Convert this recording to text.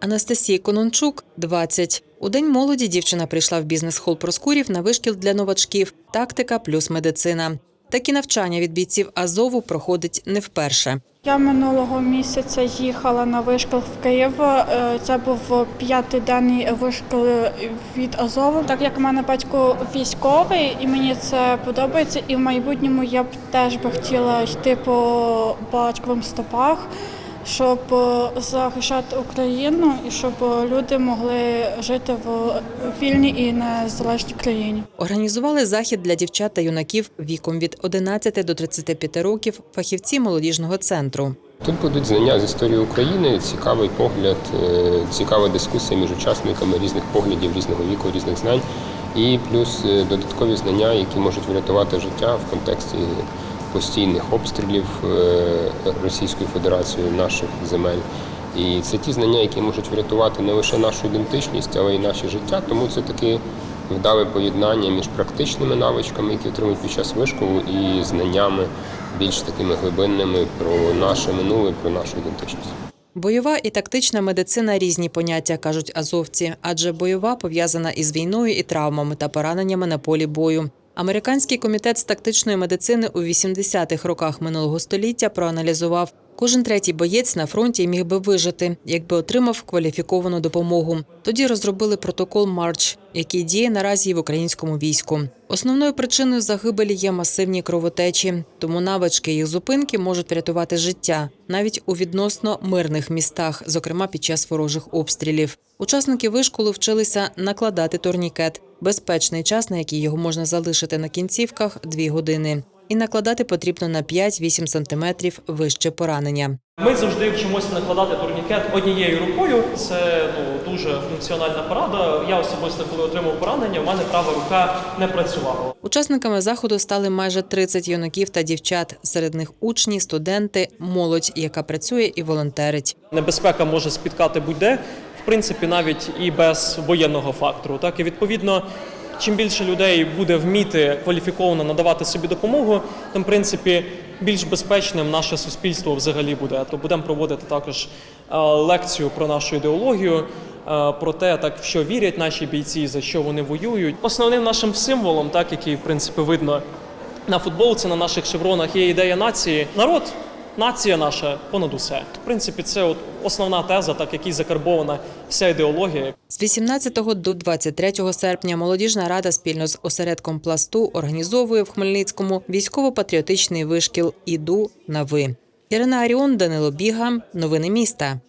Анастасії Конончук 20. У день молоді дівчина прийшла в бізнес-хол Проскурів на вишкіл для новачків Тактика плюс медицина. Такі навчання від бійців Азову проходить не вперше. Я минулого місяця їхала на вишкіл в Київ. Е, Це був п'ятиденний вишкіл від Азову. Так як в мене батько військовий, і мені це подобається, і в майбутньому я б теж би хотіла йти по батьковим стопах, щоб е, захищати Україну і щоб люди могли жити в вільній і незалежній країні. Організували захід для дівчат та юнаків віком від 11 до 35 років фахівці молодіжного центру. Тут будуть знання з історії України, цікавий погляд, е, цікава дискусія між учасниками різних поглядів, різного віку, різних знань, і плюс е, додаткові знання, які можуть врятувати життя в контексті постійних обстрілів е, Російською Федерацією наших земель. І це ті знання, які можуть врятувати не лише нашу ідентичність, але й наше життя. Тому це таке вдале поєднання між практичними навичками, які отримують під час вишколу, і знаннями більш такими глибинними про наше минуле, про нашу ідентичність. Бойова і тактична медицина різні поняття, кажуть азовці, адже бойова пов'язана із війною і травмами та пораненнями на полі бою. Американський комітет з тактичної медицини у 80-х роках минулого століття проаналізував, кожен третій боєць на фронті міг би вижити, якби отримав кваліфіковану допомогу. Тоді розробили протокол Марч, який діє наразі і в українському війську. Основною причиною загибелі є масивні кровотечі, тому навички їх зупинки можуть врятувати життя навіть у відносно мирних містах, зокрема під час ворожих обстрілів. Учасники вишколу вчилися накладати турнікет, безпечний час, на який його можна залишити на кінцівках – 2 години. І накладати потрібно на 5-8 сантиметрів вище поранення. Ми завжди вчимося накладати турнікет однією рукою. Це ну дуже функціональна порада. Я особисто, коли отримав поранення, у мене права рука не працювала. Учасниками заходу стали майже 30 юнаків та дівчат. Серед них учні, студенти, молодь, яка працює і волонтерить. Небезпека може спіткати будь-де, в принципі, навіть і без воєнного фактору. Так і відповідно, чим більше людей буде вміти кваліфіковано надавати собі допомогу, тим в принципі більш безпечним наше суспільство взагалі буде. То будемо проводити також е, лекцію про нашу ідеологію. е, Про те, так в що вірять наші бійці, за що вони воюють. Основним нашим символом, так який в принципі видно на футболці, на наших шевронах, є ідея нації. Народ, нація наша понад усе. В принципі, це от основна теза, так якій закарбована вся ідеологія. З 18 до 23 серпня молодіжна рада спільно з осередком пласту організовує в Хмельницькому військово-патріотичний вишкіл Іду на ви. Ірина Аріон, Данило Біга. Новини міста.